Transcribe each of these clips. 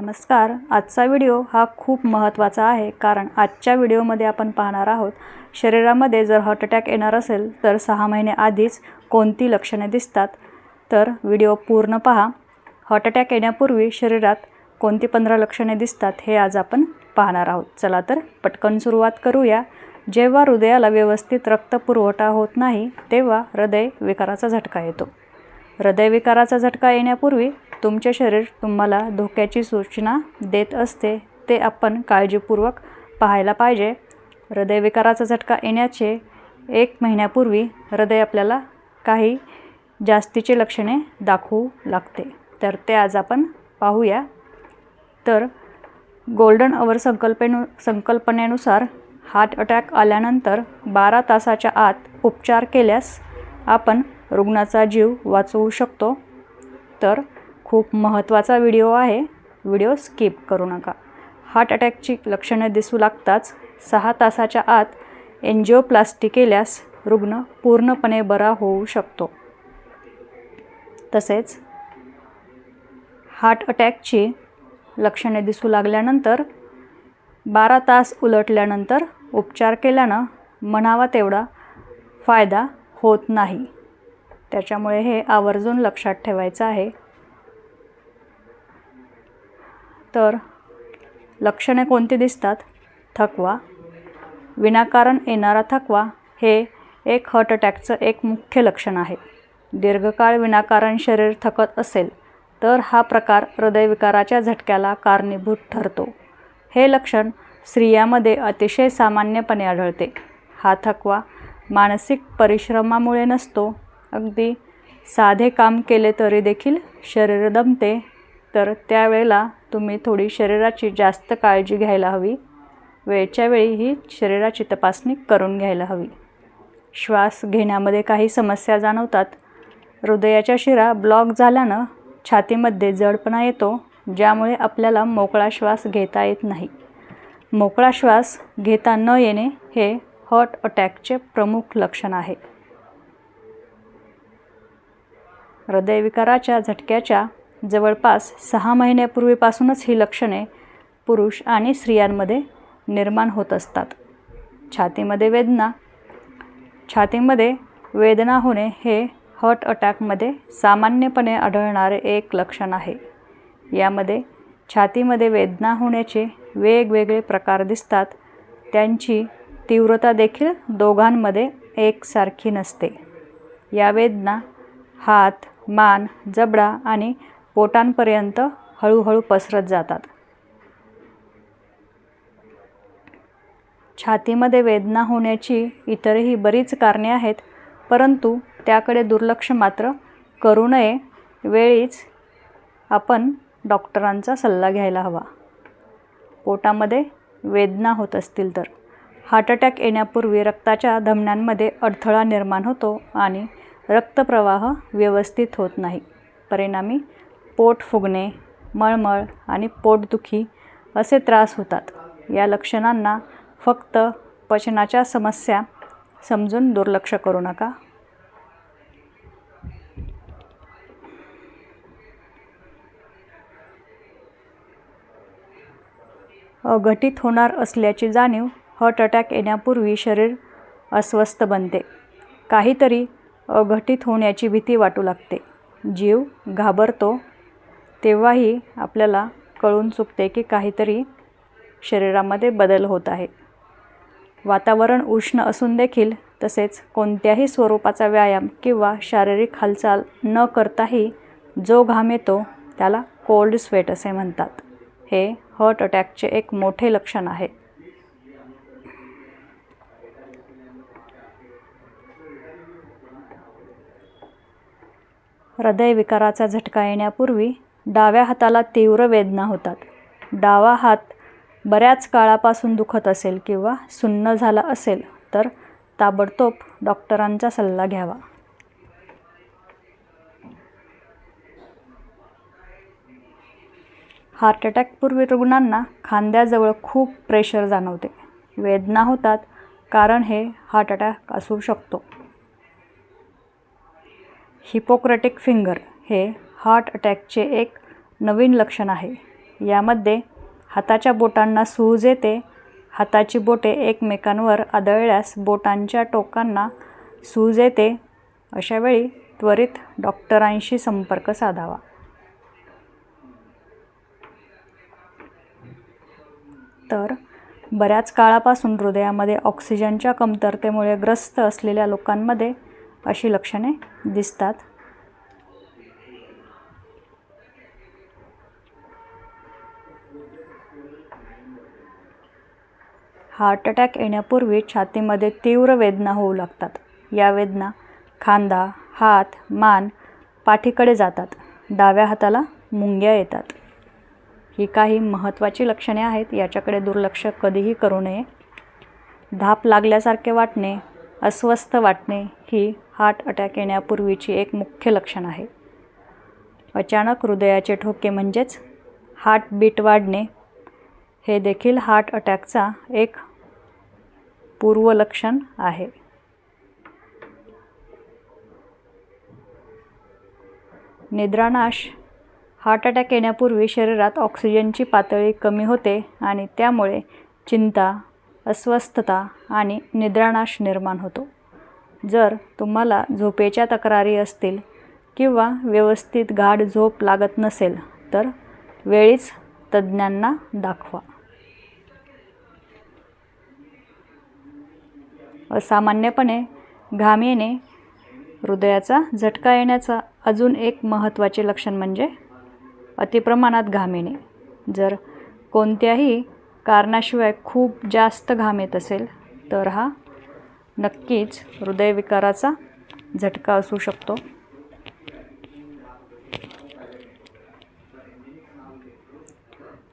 नमस्कार. आजचा व्हिडिओ हा खूप महत्त्वाचा आहे कारण आजच्या व्हिडिओमध्ये आपण पाहणार आहोत शरीरामध्ये जर हार्ट अटॅक येणार असेल तर सहा महिने आधीच कोणती लक्षणे दिसतात? तर व्हिडिओ पूर्ण पहा. हार्ट अटॅक येण्यापूर्वी शरीरात कोणती पंधरा लक्षणे दिसतात हे आज आपण पाहणार आहोत. चला तर पटकन सुरुवात करूया. जेव्हा हृदयाला व्यवस्थित रक्तपुरवठा होत नाही तेव्हा हृदय विकाराचा झटका येतो. हृदयविकाराचा झटका येण्यापूर्वी तुमचे शरीर तुम्हाला धोक्याची सूचना देत असते ते आपण काळजीपूर्वक पाहायला पाहिजे. हृदयविकाराचा झटका येण्याचे एक महिन्यापूर्वी हृदय आपल्याला काही जास्तीचे लक्षणे दाखवू लागते. तर ते आज आपण पाहूया. तर गोल्डन अवर संकल्पेनु संकल्पनेनुसार हार्ट अटॅक आल्यानंतर बारा तासाच्या आत उपचार केल्यास आपण रुग्णाचा जीव वाचवू शकतो. तर खूप महत्त्वाचा व्हिडिओ आहे. व्हिडिओ स्किप करू नका. हार्ट अटॅकची लक्षणे दिसू लागताच सहा तासाच्या आत एन्जिओप्लास्टी केल्यास रुग्ण पूर्णपणे बरा होऊ शकतो. तसेच हार्ट अटॅकची लक्षणे दिसू लागल्यानंतर बारा तास उलटल्यानंतर उपचार केल्यानं म्हणावा तेवढा फायदा होत नाही. त्याच्यामुळे हे आवर्जून लक्षात ठेवायचं आहे. तर लक्षणे कोणती दिसतात? थकवा विनाकारण येणारा थकवा हे एक हर्ट अटॅकचं एक मुख्य लक्षण आहे. दीर्घकाळ विनाकारण शरीर थकत असेल तर हा प्रकार हृदयविकाराच्या झटक्याला कारणीभूत ठरतो. हे लक्षण स्त्रियामध्ये अतिशय सामान्यपणे आढळते. हा थकवा मानसिक परिश्रमामुळे नसतो. अगदी साधे काम केले तरी देखील शरीर दमते तर त्यावेळेला तुम्ही थोडी शरीराची जास्त काळजी घ्यायला हवी. वेळच्या वेळी ही शरीराची तपासणी करून घ्यायला हवी. श्वास घेण्यामध्ये काही समस्या जाणवतात. हृदयाच्या शिरा ब्लॉक झाल्यानं छातीमध्ये जडपणा येतो ज्यामुळे आपल्याला मोकळा श्वास घेता येत नाही. मोकळा श्वास घेता न येणे हे हॉट अटॅकचे प्रमुख लक्षण आहे. हृदयविकाराच्या झटक्याच्या जवळपास सहा महिन्यापूर्वीपासूनच ही लक्षणे पुरुष आणि स्त्रियांमध्ये निर्माण होत असतात. छातीमध्ये वेदना. छातीमध्ये वेदना होणे हे हॉट अटॅकमध्ये सामान्यपणे आढळणारे एक लक्षण आहे. यामध्ये छातीमध्ये वेदना होण्याचे वेगवेगळे प्रकार दिसतात. त्यांची तीव्रता देखील दोघांमध्ये एकसारखी नसते. या वेदना हात मान जबडा आणि पोटांपर्यंत हळूहळू पसरत जातात. छातीमध्ये वेदना होण्याची इतरही बरीच कारणे आहेत परंतु त्याकडे दुर्लक्ष मात्र करू नये वेळीच आपण डॉक्टरांचा सल्ला घ्यायला हवा. पोटामध्ये वेदना होत असतील तर. हार्ट अटॅक येण्यापूर्वी रक्ताच्या धमन्यांमध्ये अडथळा निर्माण होतो आणि रक्तप्रवाह व्यवस्थित होत नाही. परिणामी पोट फुगणे मळमळ आणि पोटदुखी असे त्रास होतात. या लक्षणांना फक्त पचनाच्या समस्या समजून दुर्लक्ष करू नका. अघटित होणार असल्याची जाणीव हर्ट अटॅक येण्यापूर्वी शरीर अस्वस्थ बनते. काहीतरी अघटित होण्याची भीती वाटू लागते. जीव घाबरतो. तेव्हाही आपल्याला कळून चुकते की काहीतरी शरीरामध्ये बदल होत आहे. वातावरण उष्ण असून देखील तसेच कोणत्याही स्वरूपाचा व्यायाम किंवा शारीरिक हालचाल न करताही जो घाम येतो त्याला कोल्ड स्वेट असे म्हणतात. हे हर्ट अटॅकचे एक मोठे लक्षण आहे. हृदयविकाराचा झटका येण्यापूर्वी डाव्या हाताला तीव्र वेदना होतात. डावा हात बऱ्याच काळापासून दुखत असेल किंवा सुन्न झाला असेल तर ताबडतोब डॉक्टरांचा सल्ला घ्यावा. हार्ट अटॅकपूर्वी रुग्णांना खांद्याजवळ खूप प्रेशर जाणवते. वेदना होतात कारण हे हार्ट अटॅक असू शकतो. हिपोक्रॅटिक फिंगर हे हार्ट अटॅकचे एक नवीन लक्षण आहे. यामध्ये हाताच्या बोटांना सूज येते. हाताची बोटे एकमेकांवर आदळल्यास बोटांच्या टोकांना सूज येते. अशावेळी त्वरित डॉक्टरांशी संपर्क साधावा. तर बऱ्याच काळापासून हृदयामध्ये ऑक्सिजनच्या कमतरतेमुळे ग्रस्त असलेल्या लोकांमध्ये अशी लक्षणे दिसतात. हार्ट अटॅक येण्यापूर्वी छातीमध्ये तीव्र वेदना होऊ लागतात. या वेदना खांदा हात मान पाठीकडे जातात. डाव्या हाताला मुंग्या येतात. ही काही महत्त्वाची लक्षणे आहेत याच्याकडे दुर्लक्ष कधीही करू नये. धाप लागल्यासारखे वाटणे अस्वस्थ वाटणे ही हार्ट अटॅक येण्यापूर्वीची एक मुख्य लक्षण आहे. अचानक हृदयाचे ठोके म्हणजेच हार्टबीट वाढणे हे देखील हार्ट अटॅकचा एक पूर्वलक्षण आहे. निद्रानाश हार्ट अटॅक येण्यापूर्वी शरीरात ऑक्सिजनची पातळी कमी होते आणि त्यामुळे चिंता अस्वस्थता आणि निद्रानाश निर्माण होतो. जर तुम्हाला झोपेच्या तक्रारी असतील किंवा व्यवस्थित गाढ झोप लागत नसेल तर वेळीच तज्ज्ञांना दाखवा. असामान्यपणे घाम येणे हृदयाचा झटका येण्याचा अजून एक महत्त्वाचे लक्षण म्हणजे अतिप्रमाणात घाम येणे जर कोणत्याही कारणाशिवाय खूप जास्त घाम येत असेल तर हा नक्कीच हृदयविकाराचा झटका असू शकतो.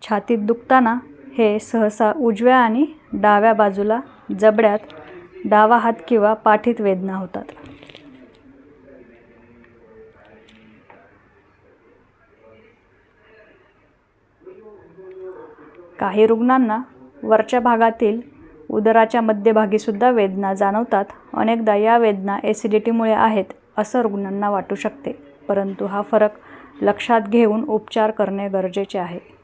छातीत दुखताना हे सहसा उजव्या आणि डाव्या बाजूला जबड्यात डावा हात किंवा पाठीत वेदना होतात. काही रुग्णांना वरच्या भागातील उदराच्या मध्यभागीसुद्धा वेदना जाणवतात. अनेकदा या वेदना ॲसिडिटीमुळे आहेत असं रुग्णांना वाटू शकते. परंतु हा फरक लक्षात घेऊन उपचार करणे गरजेचे आहे.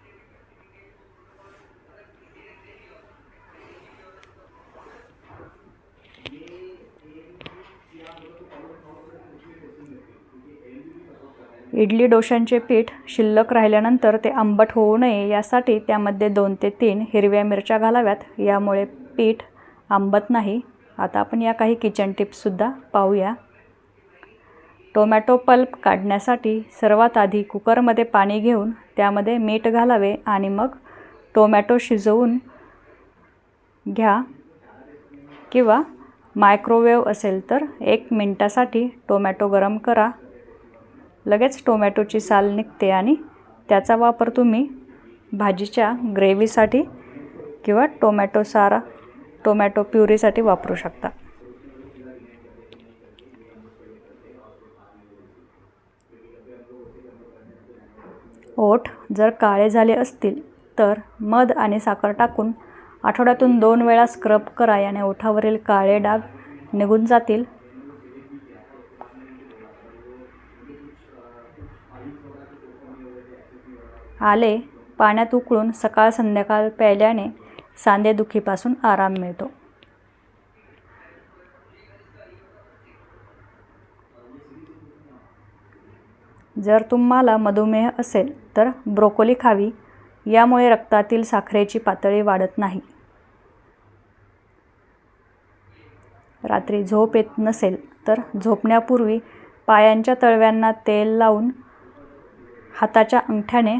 इडली डोशांचे पीठ शिल्लक राहिल्यानंतर ते आंबट होऊ नये यासाठी त्यामध्ये दोन ते तीन हिरव्या मिरच्या घालाव्यात. यामुळे पीठ आंबत नाही. आता आपण या काही किचन टिप्ससुद्धा पाहूया. टोमॅटो पल्प काढण्यासाठी सर्वात आधी कुकरमध्ये पाणी घेऊन त्यामध्ये मीठ घालावे आणि मग टोमॅटो शिजवून घ्या. किंवा मायक्रोवेव्ह असेल तर एक मिनटासाठी टोमॅटो गरम करा. लगेच टोमॅटोची साल निघते आणि त्याचा वापर तुम्ही भाजीच्या ग्रेव्हीसाठी किंवा टोमॅटो सारा टोमॅटो प्युरीसाठी वापरू शकता. ओठ जर काळे झाले असतील तर मध आणि साखर टाकून आठवड्यातून दोन वेळा स्क्रब करा याने ओठावरील काळे डाग निघून जातील. आले पाण्यात उकळून सकाळ संध्याकाळ प्यायल्याने सांधेदुखीपासून आराम मिळतो. जर तुम्हाला मधुमेह असेल तर ब्रोकोली खावी यामुळे रक्तातील साखरेची पातळी वाढत नाही. रात्री झोप येत नसेल तर झोपण्यापूर्वी पायांच्या तळव्यांना तेल लावून हाताच्या अंगठ्याने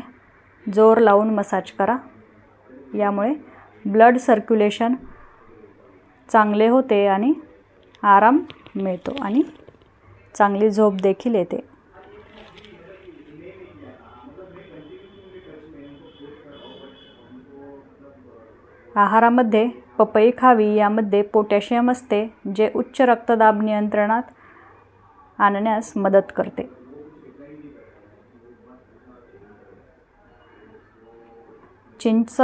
जोर लावून मसाज करा. यामुळे ब्लड सर्क्युलेशन चांगले होते आणि आराम मिळतो आणि चांगली झोप देखील येते. आहारामध्ये पपई खावी यामध्ये पोटॅशियम असते जे उच्च रक्तदाब नियंत्रणात आणण्यास मदत करते. चिंच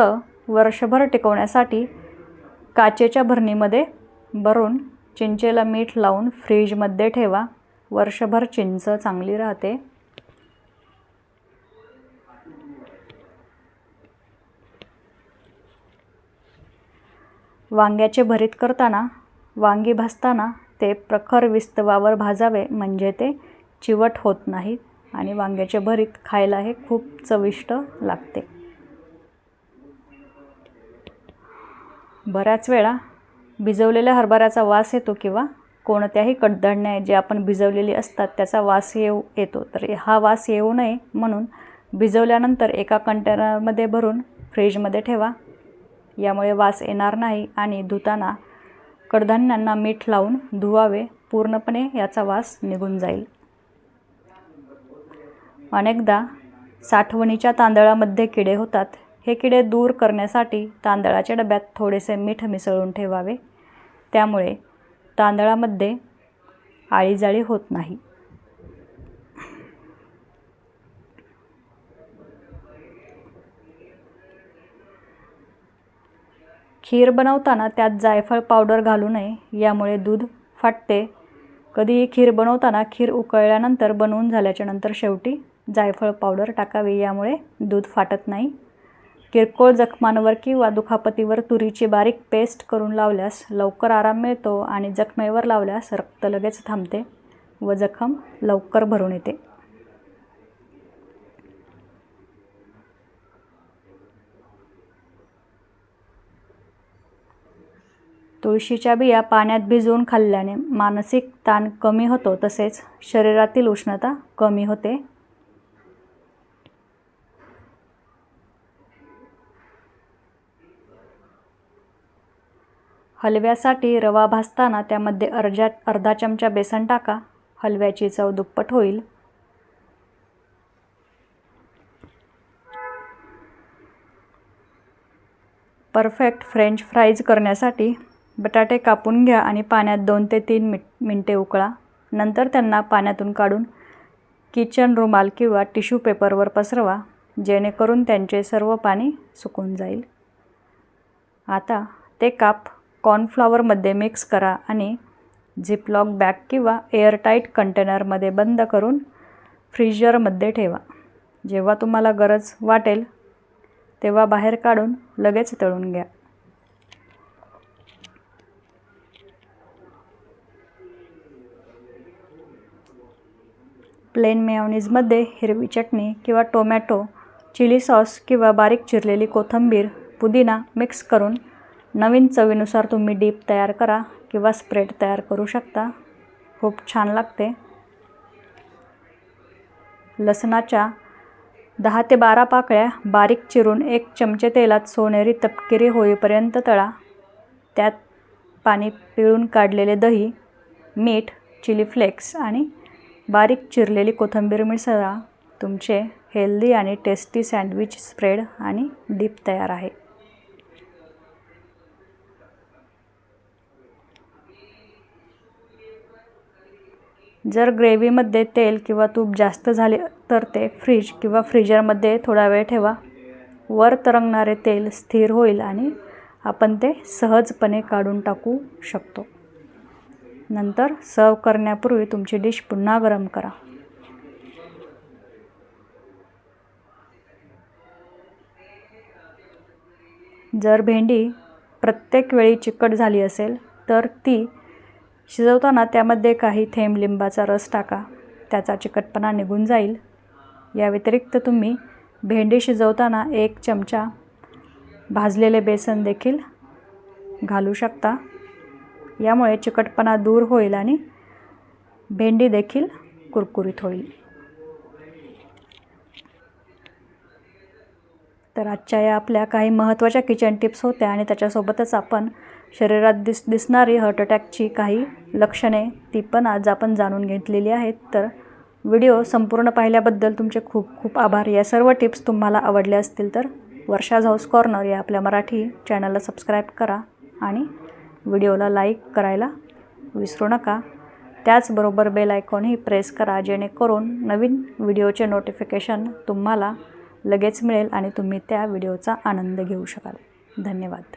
वर्षभर टिकवण्यासाठी काचेच्या भरणीमध्ये भरून चिंचेला मीठ लावून फ्रीजमध्ये ठेवा. वर्षभर चिंच चांगली राहते. वांग्याचे भरीत करताना वांगी भाजताना ते प्रखर विस्तवावर भाजावे म्हणजे ते चिवट होत नाहीत आणि वांग्याचे भरीत खायला हे खूप चविष्ट लागते. बऱ्याच वेळा भिजवलेल्या हरभऱ्याचा वास येतो किंवा कोणत्याही कडधान्य जे आपण भिजवलेली असतात त्याचा वास येऊ येतो. तर हा वास येऊ नये म्हणून भिजवल्यानंतर एका कंटेनरमध्ये भरून फ्रीजमध्ये ठेवा. यामुळे वास येणार नाही आणि धुताना कडधान्यांना मीठ लावून धुवावे. पूर्णपणे याचा वास निघून जाईल. अनेकदा साठवणीच्या तांदळामध्ये किडे होतात. हे किडे दूर करण्यासाठी तांदळाच्या डब्यात थोडेसे मीठ मिसळून ठेवावे. त्यामुळे तांदळामध्ये आळीजाळी होत नाही. खीर बनवताना त्यात जायफळ पावडर घालू नये यामुळे दूध फाटते. कधीही खीर बनवताना खीर उकळल्यानंतर बनवून झाल्याच्यानंतर शेवटी जायफळ पावडर टाकावी यामुळे दूध फाटत नाही. किरकोळ जखमांवर किंवा दुखापतीवर तुरीची बारीक पेस्ट करून लावल्यास लवकर आराम मिळतो आणि जखमेवर लावल्यास रक्त लगेच थांबते व जखम लवकर भरून येते. तुळशीच्या बिया पाण्यात भिजवून खाल्ल्याने मानसिक ताण कमी होतो तसेच शरीरातील उष्णता कमी होते हलव्यासाठी रवा भाजताना त्यामध्ये अर्ध्या अर्धा चमचा बेसन टाका. हलव्याची चव दुप्पट होईल. परफेक्ट फ्रेंच फ्राईज करण्यासाठी बटाटे कापून घ्या आणि पाण्यात दोन ते तीन मिट मिनटे उकळा. नंतर त्यांना पाण्यातून काढून किचन रुमाल किंवा टिश्यू पेपरवर पसरवा जेणेकरून त्यांचे सर्व पाणी सुकून जाईल. आता ते काप कॉर्नफ्लॉवरमध्ये मिक्स करा आणि झिपलॉक बॅग किंवा एअरटाईट कंटेनरमध्ये बंद करून फ्रीजरमध्ये ठेवा. जेव्हा तुम्हाला गरज वाटेल तेव्हा बाहेर काढून लगेच तळून घ्या. प्लेन मेयोनीजमध्ये हिरवी चटणी किंवा टोमॅटो चिली सॉस किंवा बारीक चिरलेली कोथिंबीर पुदिना मिक्स करून नवीन चवीनुसार तुम्ही डीप तयार करा किंवा स्प्रेड तयार करू शकता. खूप छान लागते. लसणाच्या दहा ते बारा पाकळ्या बारीक चिरून एक चमचे तेलात सोनेरी तपकिरी होईपर्यंत तळा. त्यात पाणी पिळून काढलेले दही मीठ चिली फ्लेक्स आणि बारीक चिरलेली कोथिंबीर मिसळा. तुमचे हेल्दी आणि टेस्टी सँडविच स्प्रेड आणि डीप तयार आहे. जर ग्रेव्हीमध्ये तेल किंवा तूप जास्त झाले तर ते फ्रीज किंवा फ्रीजरमध्ये थोडा वेळ ठेवा. वर तरंगणारे तेल स्थिर होईल आणि आपण ते सहजपणे काढून टाकू शकतो. नंतर सर्व करण्यापूर्वी तुमची डिश पुन्हा गरम करा. जर भेंडी प्रत्येक वेळी चिकट झाली असेल तर ती शिजवताना त्यामध्ये काही थेंब लिंबाचा रस टाका. त्याचा चिकटपणा निघून जाईल. या व्यतिरिक्त तुम्ही भेंडी शिजवताना एक चमचा भाजलेले बेसन देखील घालू शकता. यामुळे चिकटपणा दूर होईल आणि भेंडी देखील कुरकुरीत होईल. तर आजच्या या आपल्या काही महत्त्वाच्या किचन टिप्स होत्या आणि त्याच्यासोबतच आपण शरीरात दिस दिसणारी हार्ट अटॅकची काही लक्षणे ती पण आज आपण जाणून घेतलेली आहेत. तर व्हिडिओ संपूर्ण पाहिल्याबद्दल तुमचे खूप खूप आभार. या सर्व टिप्स तुम्हाला आवडल्या असतील तर वर्षाज हाऊस कॉर्नर या आपल्या मराठी चॅनलला सबस्क्राईब करा आणि व्हिडिओला लाईक करायला विसरू नका. त्याचबरोबर बेल आयकॉनही प्रेस करा जेणेकरून नवीन व्हिडिओचे नोटिफिकेशन तुम्हाला लगेच मिळेल आणि तुम्ही त्या व्हिडिओचा आनंद घेऊ शकाल. धन्यवाद.